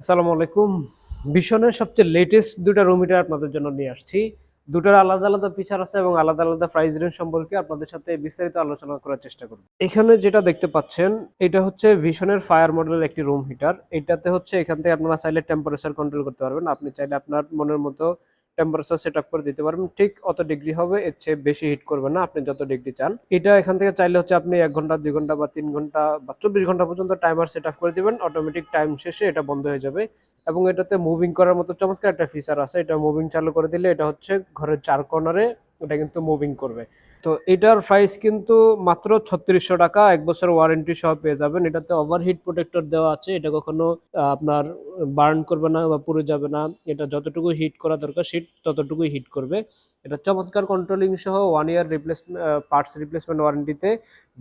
আসসালামু আলাইকুম। ভীষণের সবচেয়ে লেটেস্ট দুটা রুম হিটার আপনাদের জন্য নিয়ে আসছি। দুটার আলাদা আলাদা ফিচার আছে এবং আলাদা আলাদা প্রাইস রেঞ্জ সম্পর্কে আপনাদের সাথে বিস্তারিত আলোচনা করার চেষ্টা করব। এখানে যেটা দেখতে পাচ্ছেন, এটা হচ্ছে ভিশনের ফায়ার মডেলের একটি রুম হিটার এটাতে হচ্ছে এখান থেকে আপনারা চাইলে টেম্পারেচার কন্ট্রোল করতে পারবেন। আপনি চাইলে আপনার মনের মতো টেম্পারেচার সেট করে দিতে পারবেন। ঠিক অত ডিগ্রি হবে, এর চেয়ে বেশি হিট করবে না, আপনি যত ডিগ্রি চান। এটা এখান থেকে চাইলে হচ্ছে আপনি এক ঘণ্টা, দুই ঘণ্টা বা তিন ঘণ্টা বা চব্বিশ ঘণ্টা পর্যন্ত টাইমার সেট করে দিবেন। অটোমেটিক টাইম শেষে এটা বন্ধ হয়ে যাবে। এবং এটাতে মুভিং করার মতো চমৎকার একটা ফিচার আছে। এটা মুভিং চালু করে দিলে এটা হচ্ছে ঘরের চার কর্নারে এটা কিন্তু মুভিং করবে। তো এটার প্রাইস কিন্তু মাত্র ছত্রিশশো টাকা, এক বছর ওয়ারেন্টি সহ পেয়ে যাবেন। এটাতে ওভারহিট প্রোটেক্টর দেওয়া আছে, এটা কখনো আপনার বার্ন করবে না বা পুড়ে যাবে না। এটা যতটুকু হিট করা দরকার শীত ততটুকুই হিট করবে। এটা চমৎকার কন্ট্রোলিং সহ one year replacement parts replacement ওয়ারেন্টিতে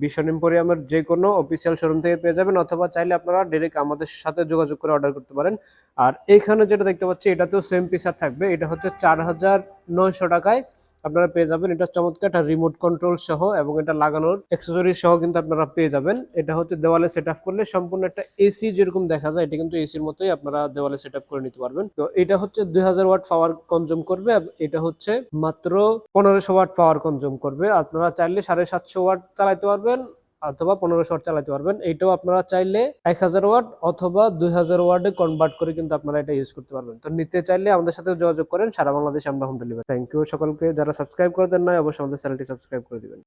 ভীষণ এম্পোরিয়ামের যে কোনো অফিসিয়াল শোরুম থেকে পেয়ে যাবেন। অথবা চাইলে আপনারা ডিরেক্ট আমাদের সাথে যোগাযোগ করে অর্ডার করতে পারেন। আর এখানে যেটা দেখতে পাচ্ছি, এটাতেও সেম পিসার থাকবে। এটা হচ্ছে চার হাজার নয়শো টাকায় আপনারা পেয়ে যাবেন। এটা চমৎকার একটা রিমোট কন্ট্রোল সহ এবং এটা লাগানোর অ্যাক্সেসরি সহ কিন্তু আপনারা পেয়ে যাবেন। এটা হচ্ছে দেওয়ালে সেট করলে সম্পূর্ণ একটা এসি যেরকম দেখা যায়, এটা কিন্তু এসির মতোই আপনারা দেওয়ালে সেট করে নিতে পারবেন। তো এটা হচ্ছে দুই হাজার ওয়াট পাওয়ার কনজিউম করবে। এটা হচ্ছে মাত্র পনেরোশো ওয়াট পাওয়ার কনজিউম করবে। আপনারা চাইলে সাড়ে সাতশো ওয়াট চালাইতে পারবেন। অথবা পনেরোশো ওয়াট চালাতে পারবেন। এইটাও আপনারা চাইলে এক হাজার ওয়াট অথবা দুই হাজার ওয়ার্ডে কনভার্ট করে কিন্তু আপনারা এটা ইউজ করতে পারবেন। তো নিতে চাইলে আমাদের সাথে যোগাযোগ করেন। সারা বাংলাদেশে আমরা হোম ডেলিভারি থ্যাংক ইউ সকলকে। যারা সাবস্ক্রাইব করে দেন নয় অবশ্যই আমাদের চ্যানেলটি সাবস্ক্রাইব করে দিবেন।